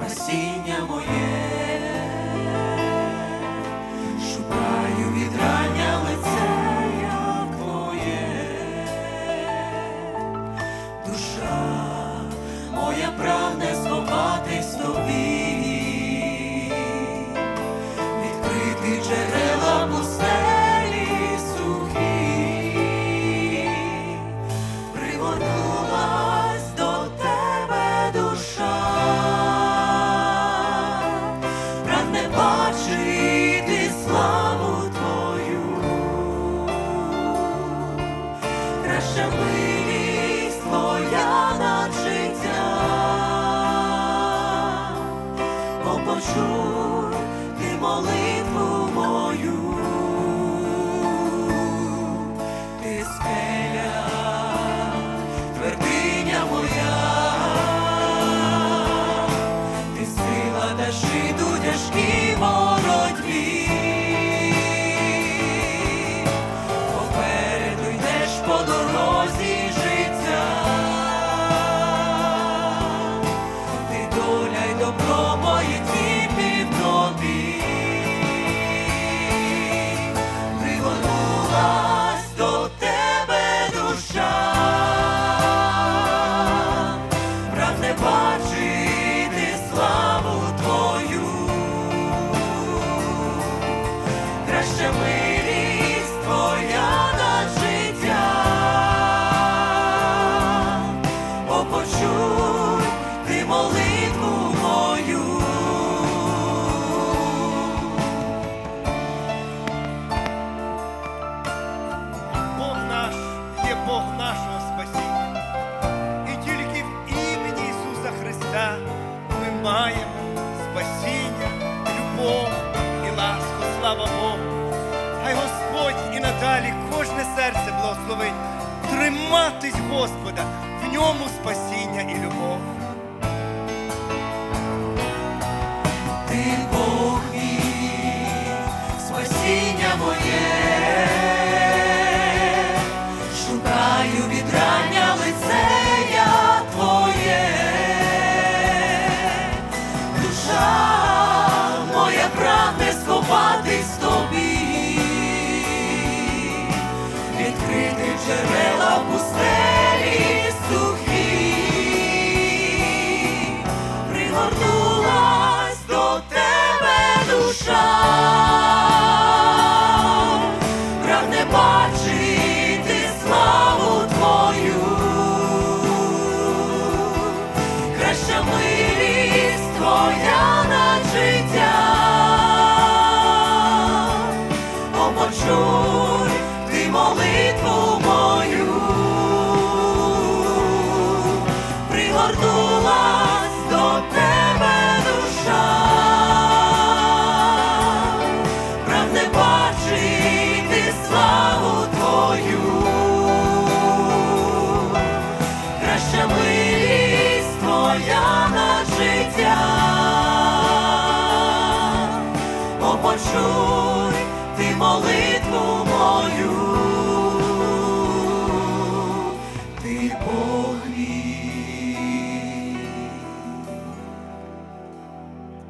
спасіння моє, шукаю відрання лице як твоє, душа моя прагне сховатись тобі, відкритий джерел. твоя над життям, почуй ти молитву мою. Краща милість твоя над життя, О, почуй ти молитву мою. Бог наш є Бог нашого спасіння. І тільки в імені Ісуса Христа серце благословить триматись Господа, в ньому спасіння і любов. Ти Бог мій, спасіння моє, джерела в пустелі сухі. Пригорнулась до тебе душа, прагне бачити славу твою, краща твоя над життя, почуй ти молитву